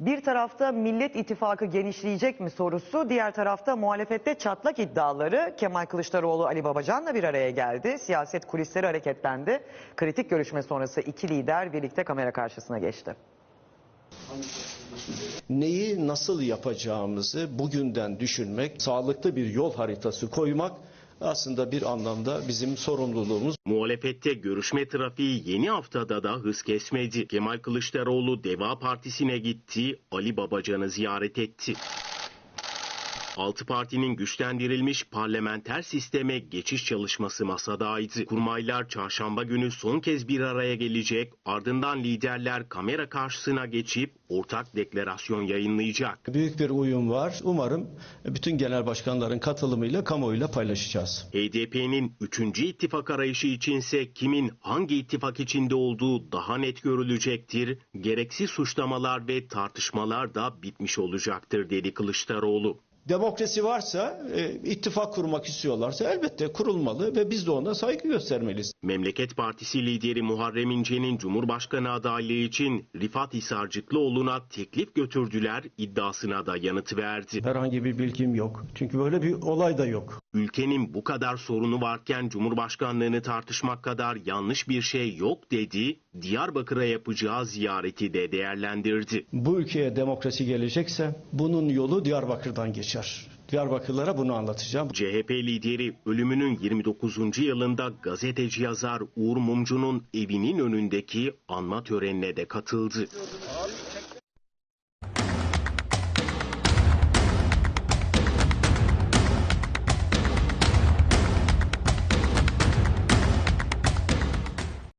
Bir tarafta Millet İttifakı genişleyecek mi sorusu, diğer tarafta muhalefette çatlak iddiaları. Kemal Kılıçdaroğlu Ali Babacan'la bir araya geldi. Siyaset kulisleri hareketlendi. Kritik görüşme sonrası iki lider birlikte kamera karşısına geçti. neyi nasıl yapacağımızı bugünden düşünmek, sağlıklı bir yol haritası koymak aslında bir anlamda bizim sorumluluğumuz. Muhalefette görüşme trafiği yeni haftada da hız kesmedi. Kemal Kılıçdaroğlu Deva Partisi'ne gitti, Ali Babacan'ı ziyaret etti. Altı partinin güçlendirilmiş parlamenter sisteme geçiş çalışması masadaydı. Kurmaylar çarşamba günü son kez bir araya gelecek, ardından liderler kamera karşısına geçip ortak deklarasyon yayınlayacak. Büyük bir uyum var. Umarım bütün genel başkanların katılımıyla kamuoyuyla paylaşacağız. HDP'nin 3. ittifak arayışı içinse kimin hangi ittifak içinde olduğu daha net görülecektir. Gereksiz suçlamalar ve tartışmalar da bitmiş olacaktır dedi Kılıçdaroğlu. Demokrasi varsa, e, ittifak kurmak istiyorlarsa elbette kurulmalı ve biz de ona saygı göstermeliyiz. Memleket Partisi lideri Muharrem İnce'nin Cumhurbaşkanı adaylığı için Rifat Hisarcıklıoğlu'na teklif götürdüler iddiasına da yanıt verdi. Herhangi bir bilgim yok. Çünkü böyle bir olay da yok. Ülkenin bu kadar sorunu varken Cumhurbaşkanlığını tartışmak kadar yanlış bir şey yok dedi. Diyarbakır'a yapacağı ziyareti de değerlendirdi. Bu ülkeye demokrasi gelecekse bunun yolu Diyarbakır'dan geçer. Diyarbakırlara bunu anlatacağım. CHP lideri ölümünün 29. yılında gazeteci yazar Uğur Mumcu'nun evinin önündeki anma törenine de katıldı.